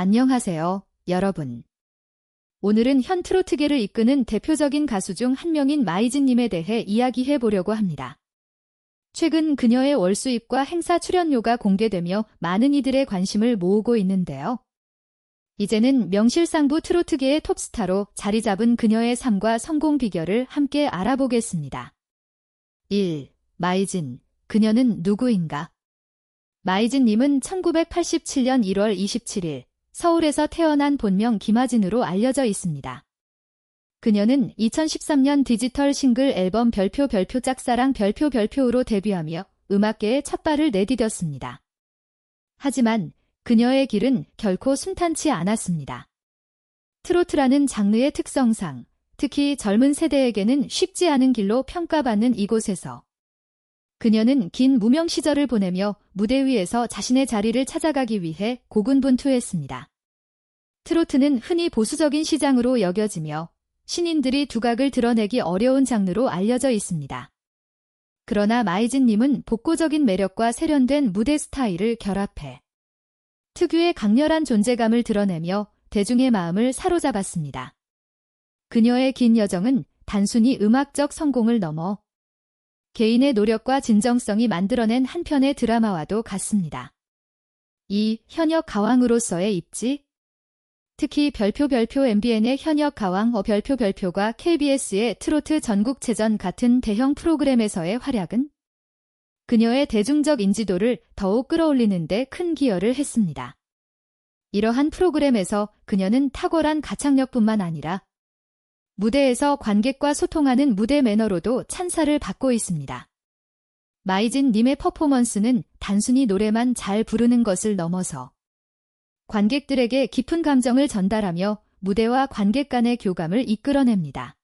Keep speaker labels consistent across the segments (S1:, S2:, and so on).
S1: 안녕하세요, 여러분. 오늘은 현 트로트계를 이끄는 대표적인 가수 중 한 명인 마이진님에 대해 이야기해 보려고 합니다. 최근 그녀의 월수입과 행사 출연료가 공개되며 많은 이들의 관심을 모으고 있는데요. 이제는 명실상부 트로트계의 톱스타로 자리 잡은 그녀의 삶과 성공 비결을 함께 알아보겠습니다. 1. 마이진. 그녀는 누구인가? 마이진님은 1987년 1월 27일 서울에서 태어난 본명 김하진으로 알려져 있습니다. 그녀는 2013년 디지털 싱글 앨범 별표 별표 짝사랑 별표 별표로 데뷔하며 음악계에 첫 발을 내디뎠습니다. 하지만 그녀의 길은 결코 순탄치 않았습니다. 트로트라는 장르의 특성상 특히 젊은 세대에게는 쉽지 않은 길로 평가받는 이곳에서 그녀는 긴 무명 시절을 보내며 무대 위에서 자신의 자리를 찾아가기 위해 고군분투했습니다. 트로트는 흔히 보수적인 시장으로 여겨지며 신인들이 두각을 드러내기 어려운 장르로 알려져 있습니다. 그러나 마이진님은 복고적인 매력과 세련된 무대 스타일을 결합해 특유의 강렬한 존재감을 드러내며 대중의 마음을 사로잡았습니다. 그녀의 긴 여정은 단순히 음악적 성공을 넘어 개인의 노력과 진정성이 만들어낸 한 편의 드라마와도 같습니다. 이 현역 가왕으로서의 입지 특히 별표 별표 MBN의 현역 가왕 어 별표 별표가 KBS의 트로트 전국체전 같은 대형 프로그램에서의 활약은 그녀의 대중적 인지도를 더욱 끌어올리는 데 큰 기여를 했습니다. 이러한 프로그램에서 그녀는 탁월한 가창력뿐만 아니라 무대에서 관객과 소통하는 무대 매너로도 찬사를 받고 있습니다. 마이진 님의 퍼포먼스는 단순히 노래만 잘 부르는 것을 넘어서 관객들에게 깊은 감정을 전달하며 무대와 관객 간의 교감을 이끌어냅니다.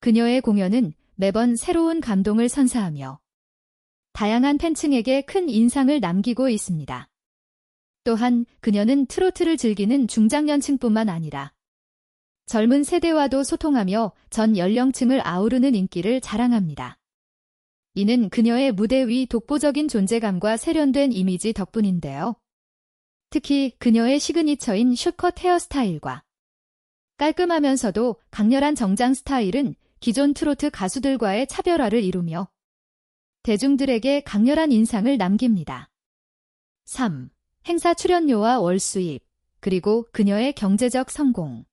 S1: 그녀의 공연은 매번 새로운 감동을 선사하며 다양한 팬층에게 큰 인상을 남기고 있습니다. 또한 그녀는 트로트를 즐기는 중장년층뿐만 아니라 젊은 세대와도 소통하며 전 연령층을 아우르는 인기를 자랑합니다. 이는 그녀의 무대 위 독보적인 존재감과 세련된 이미지 덕분인데요. 특히 그녀의 시그니처인 슈컷 헤어스타일과 깔끔하면서도 강렬한 정장 스타일은 기존 트로트 가수들과의 차별화를 이루며 대중들에게 강렬한 인상을 남깁니다. 3. 행사 출연료와 월 수입, 그리고 그녀의 경제적 성공.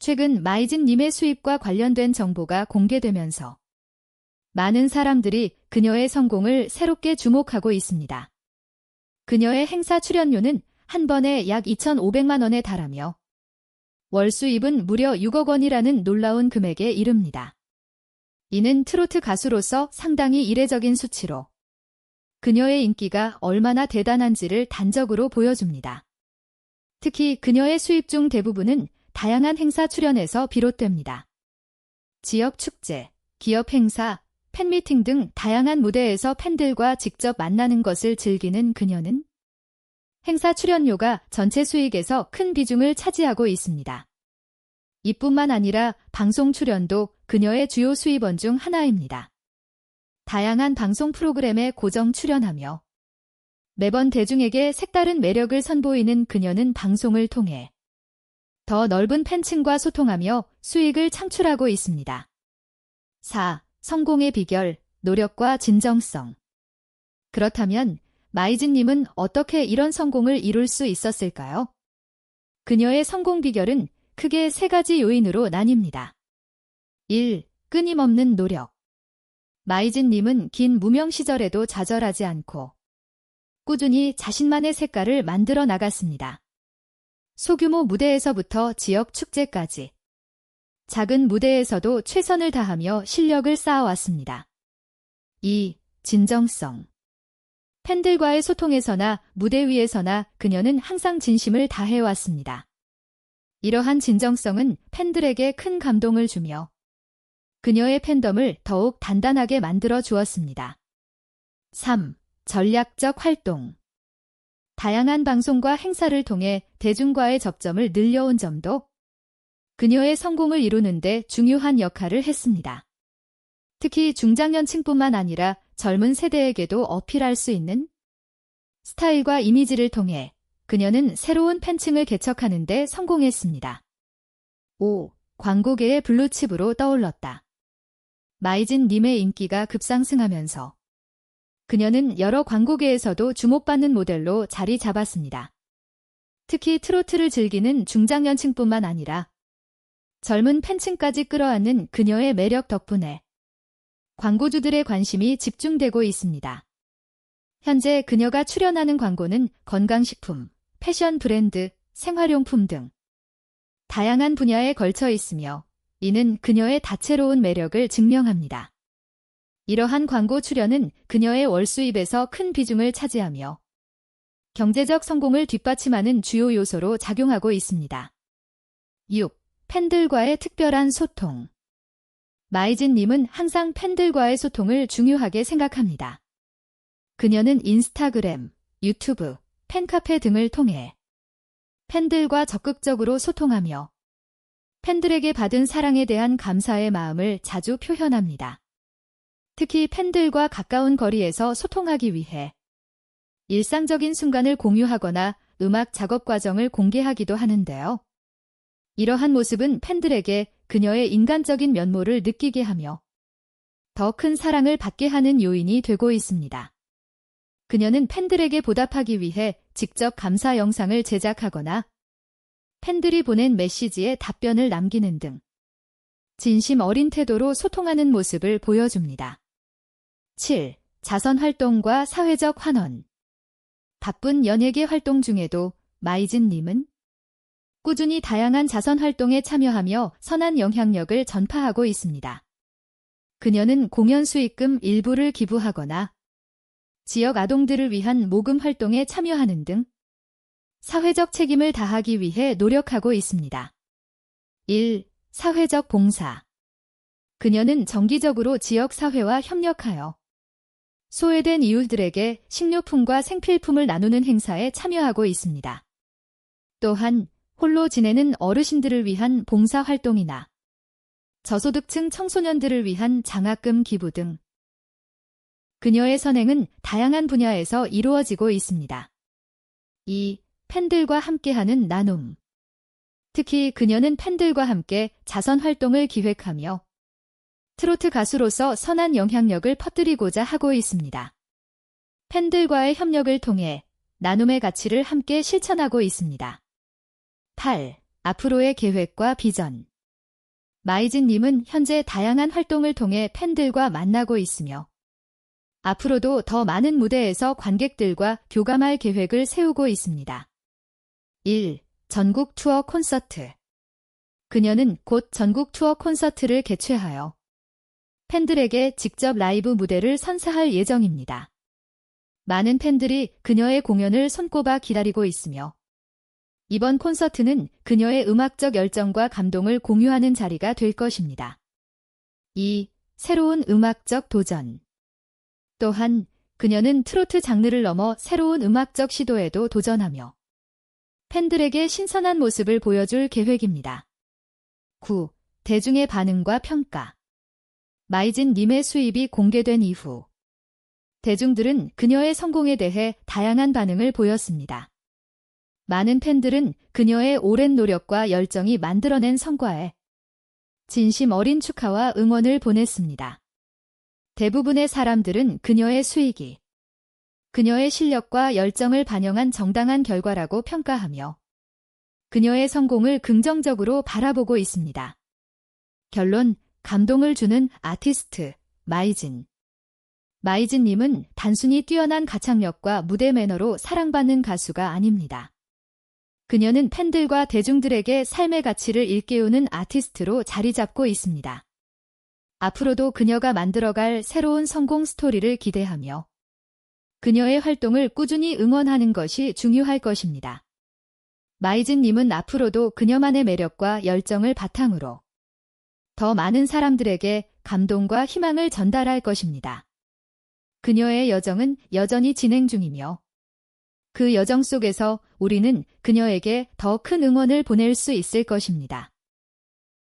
S1: 최근 마이진님의 수입과 관련된 정보가 공개되면서 많은 사람들이 그녀의 성공을 새롭게 주목하고 있습니다. 그녀의 행사 출연료는 한 번에 약 2,500만 원에 달하며 월 수입은 무려 6억 원이라는 놀라운 금액에 이릅니다. 이는 트로트 가수로서 상당히 이례적인 수치로 그녀의 인기가 얼마나 대단한지를 단적으로 보여줍니다. 특히 그녀의 수입 중 대부분은 다양한 행사 출연에서 비롯됩니다. 지역 축제, 기업 행사, 팬미팅 등 다양한 무대에서 팬들과 직접 만나는 것을 즐기는 그녀는 행사 출연료가 전체 수익에서 큰 비중을 차지하고 있습니다. 이뿐만 아니라 방송 출연도 그녀의 주요 수입원 중 하나입니다. 다양한 방송 프로그램에 고정 출연하며 매번 대중에게 색다른 매력을 선보이는 그녀는 방송을 통해 더 넓은 팬층과 소통하며 수익을 창출하고 있습니다. 4. 성공의 비결, 노력과 진정성. 그렇다면 마이즈님은 어떻게 이런 성공을 이룰 수 있었을까요? 그녀의 성공 비결은 크게 세 가지 요인으로 나뉩니다. 1. 끊임없는 노력. 마이즈님은 긴 무명 시절에도 좌절하지 않고 꾸준히 자신만의 색깔을 만들어 나갔습니다. 소규모 무대에서부터 지역 축제까지 작은 무대에서도 최선을 다하며 실력을 쌓아왔습니다. 2. 진정성 팬들과의 소통에서나 무대 위에서나 그녀는 항상 진심을 다해왔습니다. 이러한 진정성은 팬들에게 큰 감동을 주며 그녀의 팬덤을 더욱 단단하게 만들어 주었습니다. 3. 전략적 활동 다양한 방송과 행사를 통해 대중과의 접점을 늘려온 점도 그녀의 성공을 이루는데 중요한 역할을 했습니다. 특히 중장년층뿐만 아니라 젊은 세대에게도 어필할 수 있는 스타일과 이미지를 통해 그녀는 새로운 팬층을 개척하는데 성공했습니다. 5. 광고계의 블루칩으로 떠올랐다. 마이진 님의 인기가 급상승하면서 그녀는 여러 광고계에서도 주목받는 모델로 자리 잡았습니다. 특히 트로트를 즐기는 중장년층뿐만 아니라 젊은 팬층까지 끌어안는 그녀의 매력 덕분에 광고주들의 관심이 집중되고 있습니다. 현재 그녀가 출연하는 광고는 건강식품, 패션 브랜드, 생활용품 등 다양한 분야에 걸쳐 있으며 이는 그녀의 다채로운 매력을 증명합니다. 이러한 광고 출연은 그녀의 월 수입에서 큰 비중을 차지하며 경제적 성공을 뒷받침하는 주요 요소로 작용하고 있습니다. 6. 팬들과의 특별한 소통 마이진님은 항상 팬들과의 소통을 중요하게 생각합니다. 그녀는 인스타그램, 유튜브, 팬카페 등을 통해 팬들과 적극적으로 소통하며 팬들에게 받은 사랑에 대한 감사의 마음을 자주 표현합니다. 특히 팬들과 가까운 거리에서 소통하기 위해 일상적인 순간을 공유하거나 음악 작업 과정을 공개하기도 하는데요. 이러한 모습은 팬들에게 그녀의 인간적인 면모를 느끼게 하며 더 큰 사랑을 받게 하는 요인이 되고 있습니다. 그녀는 팬들에게 보답하기 위해 직접 감사 영상을 제작하거나 팬들이 보낸 메시지에 답변을 남기는 등 진심 어린 태도로 소통하는 모습을 보여줍니다. 7. 자선 활동과 사회적 환원 바쁜 연예계 활동 중에도 마이진님은 꾸준히 다양한 자선 활동에 참여하며 선한 영향력을 전파하고 있습니다. 그녀는 공연 수익금 일부를 기부하거나 지역 아동들을 위한 모금 활동에 참여하는 등 사회적 책임을 다하기 위해 노력하고 있습니다. 1. 사회적 봉사 그녀는 정기적으로 지역 사회와 협력하여 소외된 이웃들에게 식료품과 생필품을 나누는 행사에 참여하고 있습니다. 또한 홀로 지내는 어르신들을 위한 봉사 활동이나 저소득층 청소년들을 위한 장학금 기부 등 그녀의 선행은 다양한 분야에서 이루어지고 있습니다. 2. 팬들과 함께하는 나눔 특히 그녀는 팬들과 함께 자선 활동을 기획하며 트로트 가수로서 선한 영향력을 퍼뜨리고자 하고 있습니다. 팬들과의 협력을 통해 나눔의 가치를 함께 실천하고 있습니다. 8. 앞으로의 계획과 비전 마이진님은 현재 다양한 활동을 통해 팬들과 만나고 있으며 앞으로도 더 많은 무대에서 관객들과 교감할 계획을 세우고 있습니다. 1. 전국 투어 콘서트 그녀는 곧 전국 투어 콘서트를 개최하여 팬들에게 직접 라이브 무대를 선사할 예정입니다. 많은 팬들이 그녀의 공연을 손꼽아 기다리고 있으며 이번 콘서트는 그녀의 음악적 열정과 감동을 공유하는 자리가 될 것입니다. 2. 새로운 음악적 도전 또한 그녀는 트로트 장르를 넘어 새로운 음악적 시도에도 도전하며 팬들에게 신선한 모습을 보여줄 계획입니다. 9. 대중의 반응과 평가 마이진 님의 수입이 공개된 이후 대중들은 그녀의 성공에 대해 다양한 반응을 보였습니다. 많은 팬들은 그녀의 오랜 노력과 열정이 만들어낸 성과에 진심 어린 축하와 응원을 보냈습니다. 대부분의 사람들은 그녀의 수익이 그녀의 실력과 열정을 반영한 정당한 결과라고 평가하며 그녀의 성공을 긍정적으로 바라보고 있습니다. 결론, 감동을 주는 아티스트, 마이진. 마이진님은 단순히 뛰어난 가창력과 무대 매너로 사랑받는 가수가 아닙니다. 그녀는 팬들과 대중들에게 삶의 가치를 일깨우는 아티스트로 자리 잡고 있습니다. 앞으로도 그녀가 만들어갈 새로운 성공 스토리를 기대하며 그녀의 활동을 꾸준히 응원하는 것이 중요할 것입니다. 마이즈님은 앞으로도 그녀만의 매력과 열정을 바탕으로 더 많은 사람들에게 감동과 희망을 전달할 것입니다. 그녀의 여정은 여전히 진행 중이며 그 여정 속에서 우리는 그녀에게 더 큰 응원을 보낼 수 있을 것입니다.